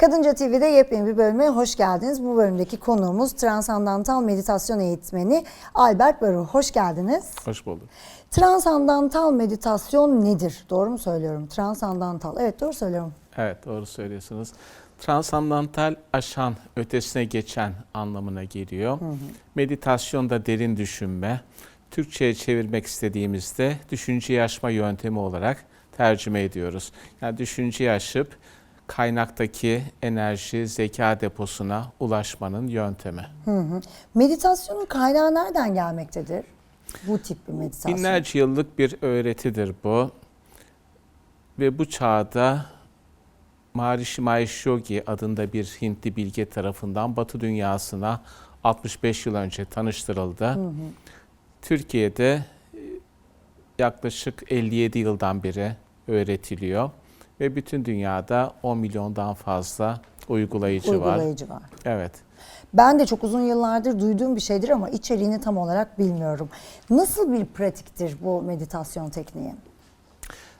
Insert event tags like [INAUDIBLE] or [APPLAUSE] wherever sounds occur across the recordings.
Kadınca TV'de yepyeni bir bölüme hoş geldiniz. Bu bölümdeki konuğumuz transandantal meditasyon eğitmeni Albert Baru. Hoş geldiniz. Hoş bulduk. Transandantal meditasyon nedir? Doğru mu söylüyorum? Transandantal. Evet doğru söylüyorum. Evet doğru söylüyorsunuz. Transandantal aşan, ötesine geçen anlamına geliyor. Meditasyon da derin düşünme. Türkçe'ye çevirmek istediğimizde düşünceyi aşma yöntemi olarak tercüme ediyoruz. Yani düşünceyi aşıp kaynaktaki enerji, zeka deposuna ulaşmanın yöntemi. Meditasyonun kaynağı nereden gelmektedir? Bu tip bir meditasyon. Binlerce yıllık bir öğretidir bu. Ve bu çağda Maharishi Mahesh Yogi adında bir Hintli bilge tarafından Batı dünyasına 65 yıl önce tanıştırıldı. Türkiye'de e, yaklaşık 57 yıldan beri öğretiliyor ve bütün dünyada 10 milyondan fazla uygulayıcı, var. Uygulayıcı var. Evet. Ben de çok uzun yıllardır duyduğum bir şeydir ama içeriğini tam olarak bilmiyorum. Nasıl bir pratiktir bu meditasyon tekniği?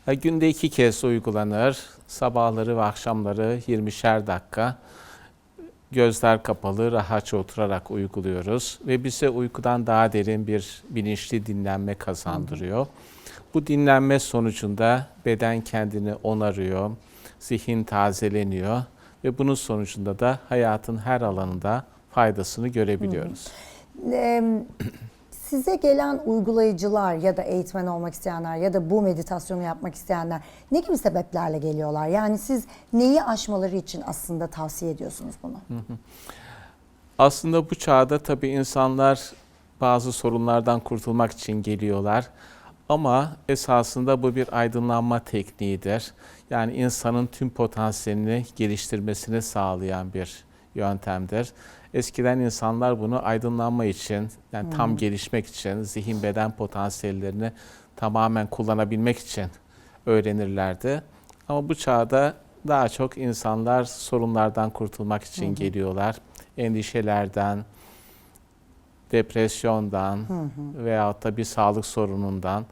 Ha, Günde iki kez uygulanır. Sabahları ve akşamları 20'şer dakika. Gözler kapalı, rahatça oturarak uyguluyoruz. Ve bize uykudan daha derin bir bilinçli dinlenme kazandırıyor. Bu dinlenme sonucunda beden kendini onarıyor, zihin tazeleniyor. Ve bunun sonucunda da hayatın her alanında faydasını görebiliyoruz. Ee, size gelen uygulayıcılar ya da eğitmen olmak isteyenler ya da bu meditasyonu yapmak isteyenler ne gibi sebeplerle geliyorlar? Yani siz neyi aşmaları için aslında tavsiye ediyorsunuz bunu? Aslında bu çağda tabii insanlar bazı sorunlardan kurtulmak için geliyorlar. Ama esasında bu bir aydınlanma tekniğidir. Yani insanın tüm potansiyelini geliştirmesini sağlayan bir yöntemdir. Eskiden insanlar bunu aydınlanma için, yani tam gelişmek için, zihin beden potansiyellerini tamamen kullanabilmek için öğrenirlerdi. Ama bu çağda daha çok insanlar sorunlardan kurtulmak için geliyorlar. Endişelerden, depresyondan veyahut da bir sağlık sorunundan.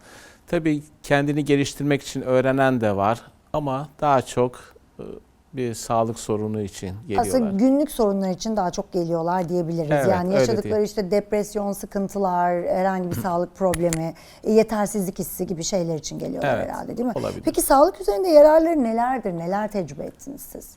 Tabii kendini geliştirmek için öğrenen de var ama daha çok e, bir sağlık sorunu için geliyorlar. Aslında günlük sorunlar için daha çok geliyorlar diyebiliriz. Evet, yani yaşadıkları işte depresyon, sıkıntılar, herhangi bir sağlık problemi, e, yetersizlik hissi gibi şeyler için geliyorlar Evet, herhalde değil mi? olabilir. Peki sağlık üzerinde yararları nelerdir? Neler tecrübe ettiniz siz?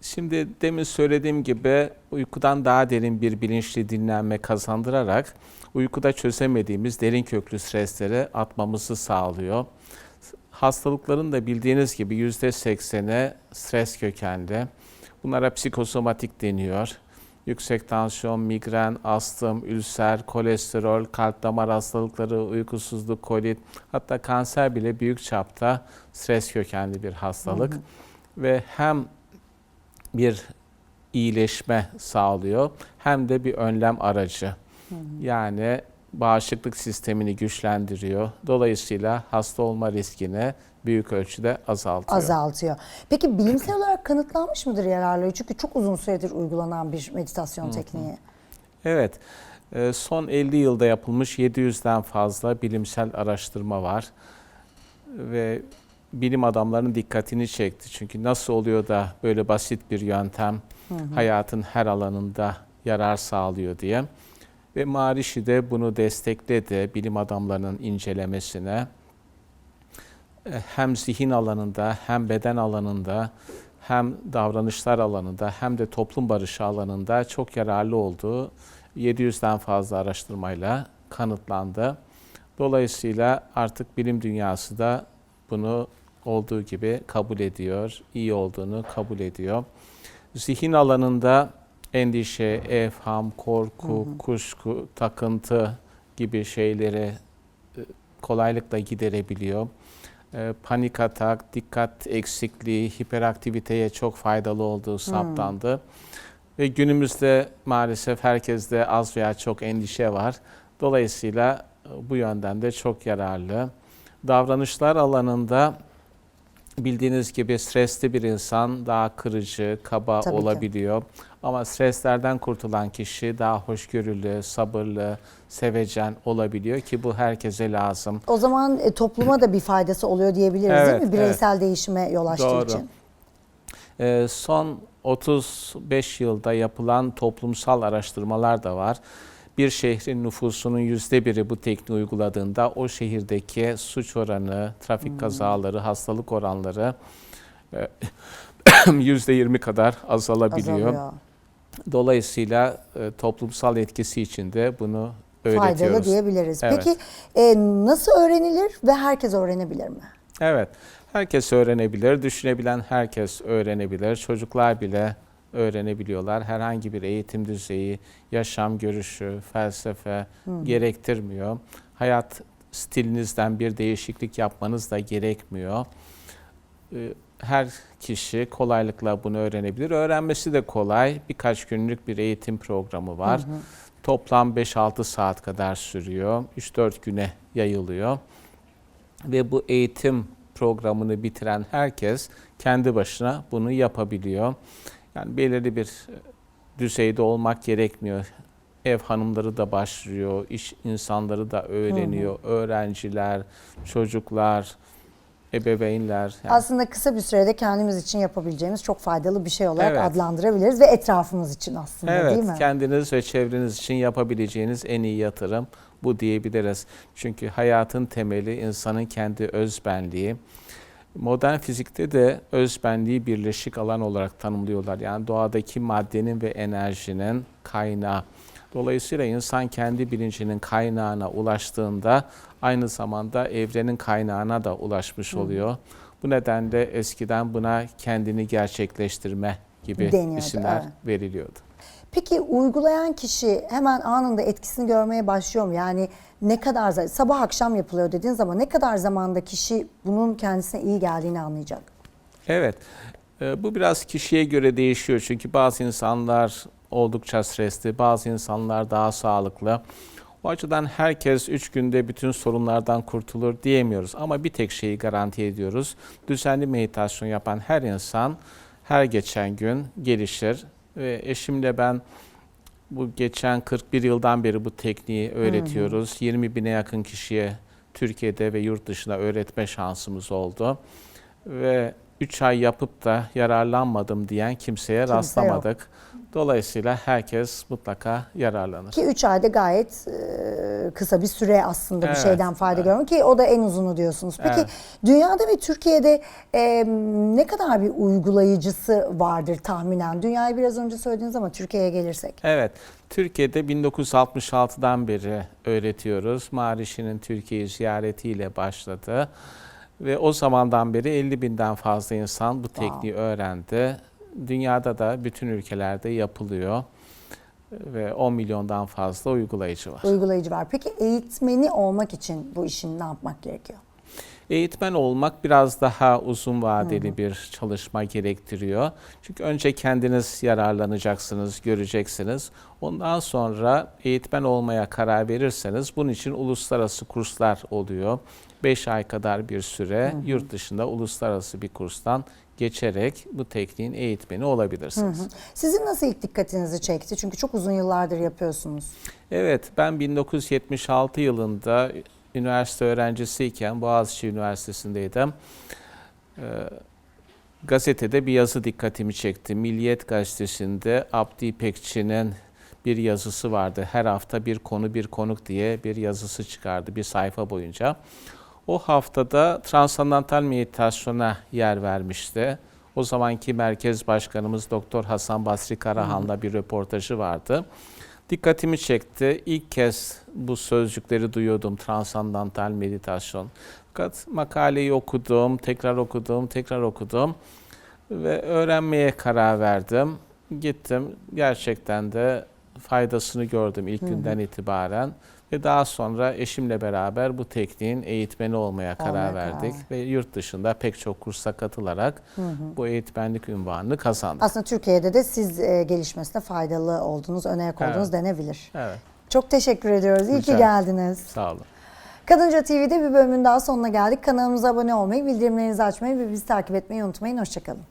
Şimdi demin söylediğim gibi uykudan daha derin bir bilinçli dinlenme kazandırarak uykuda çözemediğimiz derin köklü stresleri atmamızı sağlıyor. Hastalıkların da bildiğiniz gibi yüzde sekseni stres kökenli. Bunlara psikosomatik deniyor. Yüksek tansiyon, migren, astım, ülser, kolesterol, kalp damar hastalıkları, uykusuzluk, kolit, hatta kanser bile büyük çapta stres kökenli bir hastalık. Ve hem bir iyileşme sağlıyor hem de bir önlem aracı. Yani bağışıklık sistemini güçlendiriyor. Dolayısıyla hasta olma riskini büyük ölçüde azaltıyor. Azaltıyor. Peki bilimsel olarak kanıtlanmış mıdır yararları? Çünkü çok uzun süredir uygulanan bir meditasyon tekniği. Evet. e, Son 50 yılda yapılmış 700'den fazla bilimsel araştırma var. Ve bilim adamlarının dikkatini çekti. Çünkü nasıl oluyor da böyle basit bir yöntem hayatın her alanında yarar sağlıyor diye. Ve Maharishi de bunu destekledi bilim adamlarının incelemesine. E, Hem zihin alanında hem beden alanında hem davranışlar alanında hem de toplum barışı alanında çok yararlı olduğu 700'den fazla araştırmayla kanıtlandı. Dolayısıyla artık bilim dünyası da bunu olduğu gibi kabul ediyor, iyi olduğunu kabul ediyor. Zihin alanında endişe, evham, korku, kuşku, takıntı gibi şeyleri e, kolaylıkla giderebiliyor. E, Panik atak, dikkat eksikliği, hiperaktiviteye çok faydalı olduğu saptandı. Ve günümüzde maalesef herkeste az veya çok endişe var. Dolayısıyla e, bu yönden de çok yararlı. Davranışlar alanında bildiğiniz gibi stresli bir insan daha kırıcı, kaba Tabii ki. olabiliyor. Ama streslerden kurtulan kişi daha hoşgörülü, sabırlı, sevecen olabiliyor ki bu herkese lazım. O zaman e, topluma da bir faydası oluyor diyebiliriz değil Evet, mi? Bireysel değişime yol açtığı Doğru. için. Ee, son 35 yılda yapılan toplumsal araştırmalar da var. Bir şehrin nüfusunun yüzde biri bu tekniği uyguladığında o şehirdeki suç oranı, trafik kazaları, hastalık oranları e, [COUGHS] yüzde 20 kadar azalabiliyor. Azalıyor. Dolayısıyla e, toplumsal etkisi için de bunu öğretiyoruz. Faydalı diyebiliriz. Evet. Peki e, nasıl öğrenilir ve herkes öğrenebilir mi? Evet, herkes öğrenebilir, düşünebilen herkes öğrenebilir. Çocuklar bile öğrenebiliyorlar. Herhangi bir eğitim düzeyi, yaşam görüşü, felsefe gerektirmiyor. Hayat stilinizden bir değişiklik yapmanız da gerekmiyor. Ee, Her kişi kolaylıkla bunu öğrenebilir. Öğrenmesi de kolay. Birkaç günlük bir eğitim programı var. Toplam 5-6 saat kadar sürüyor. 3-4 güne yayılıyor ve bu eğitim programını bitiren herkes kendi başına bunu yapabiliyor. Yani belirli bir e, düzeyde olmak gerekmiyor. Ev hanımları da başlıyor, iş insanları da öğreniyor, öğrenciler, çocuklar, ebeveynler. yani Aslında kısa bir sürede kendimiz için yapabileceğimiz çok faydalı bir şey olarak Evet. adlandırabiliriz ve etrafımız için aslında Evet, değil mi? kendiniz ve çevreniz için yapabileceğiniz en iyi yatırım bu diyebiliriz. Çünkü hayatın temeli insanın kendi özbenliği. Modern fizikte de özbenliği birleşik alan olarak tanımlıyorlar. Yani doğadaki maddenin ve enerjinin kaynağı. Dolayısıyla insan kendi bilincinin kaynağına ulaştığında aynı zamanda evrenin kaynağına da ulaşmış oluyor. Bu nedenle eskiden buna kendini gerçekleştirme gibi Deniyordu, isimler evet. veriliyordu. Peki uygulayan kişi hemen anında etkisini görmeye başlıyor mu? Yani ne kadar sabah akşam yapılıyor dediğin zaman ne kadar zamanda kişi bunun kendisine iyi geldiğini anlayacak? Evet, e, bu biraz kişiye göre değişiyor. Çünkü bazı insanlar oldukça stresli, bazı insanlar daha sağlıklı. O açıdan herkes 3 günde bütün sorunlardan kurtulur diyemiyoruz. Ama bir tek şeyi garanti ediyoruz. Düzenli meditasyon yapan her insan her geçen gün gelişir. Ve eşimle ben bu geçen 41 yıldan beri bu tekniği öğretiyoruz. 20 bine yakın kişiye Türkiye'de ve yurt dışında öğretme şansımız oldu. Ve 3 ay yapıp da yararlanmadım diyen kimseye Kimse rastlamadık. Dolayısıyla herkes mutlaka yararlanır. Ki 3 ayda gayet e, kısa bir süre aslında bir Evet, şeyden fayda evet. görmek ki o da en uzunu diyorsunuz. Peki Evet. dünyada ve Türkiye'de e, ne kadar bir uygulayıcısı vardır tahminen? Dünyayı biraz önce söylediniz ama Türkiye'ye gelirsek. Evet, Türkiye'de 1966'dan beri öğretiyoruz. Maharişi'nin Türkiye'yi ziyaretiyle başladı. Ve o zamandan beri 50 binden fazla insan bu tekniği öğrendi. Dünyada da bütün ülkelerde yapılıyor. Ve 10 milyondan fazla uygulayıcı var. Uygulayıcı var. Peki eğitmeni olmak için bu işin ne yapmak gerekiyor? Eğitmen olmak biraz daha uzun vadeli bir çalışma gerektiriyor. Çünkü önce kendiniz yararlanacaksınız, göreceksiniz. Ondan sonra eğitmen olmaya karar verirseniz bunun için uluslararası kurslar oluyor. 5 ay kadar bir süre yurt dışında uluslararası bir kurstan geçerek bu tekniğin eğitmeni olabilirsiniz. Sizin nasıl ilk dikkatinizi çekti? Çünkü çok uzun yıllardır yapıyorsunuz. Evet, ben 1976 yılında üniversite öğrencisiyken Boğaziçi Üniversitesi'ndeydim. Ee, gazetede bir yazı dikkatimi çekti. Milliyet Gazetesi'nde Abdi İpekçi'nin bir yazısı vardı. Her hafta bir konu bir konuk diye bir yazısı çıkardı bir sayfa boyunca. O haftada transandantal meditasyona yer vermişti. O zamanki merkez başkanımız Doktor Hasan Basri Karahan'la bir röportajı vardı. Dikkatimi çekti. İlk kez bu sözcükleri duyuyordum transandantal meditasyon. Fakat makaleyi okudum, tekrar okudum, tekrar okudum ve öğrenmeye karar verdim. Gittim. Gerçekten de faydasını gördüm ilk günden itibaren ve daha sonra eşimle beraber bu tekniğin eğitmeni olmaya karar karar verdik ve yurt dışında pek çok kursa katılarak bu eğitmenlik ünvanını kazandık. Aslında Türkiye'de de siz e, gelişmesine faydalı oldunuz, ön ayak Evet. oldunuz denebilir. Evet, Çok teşekkür ediyoruz. İyi Rica ki geldiniz. sağ olun. Kadınca TV'de bir bölümün daha sonuna geldik. Kanalımıza abone olmayı, bildirimlerinizi açmayı ve bizi takip etmeyi unutmayın. Hoşçakalın.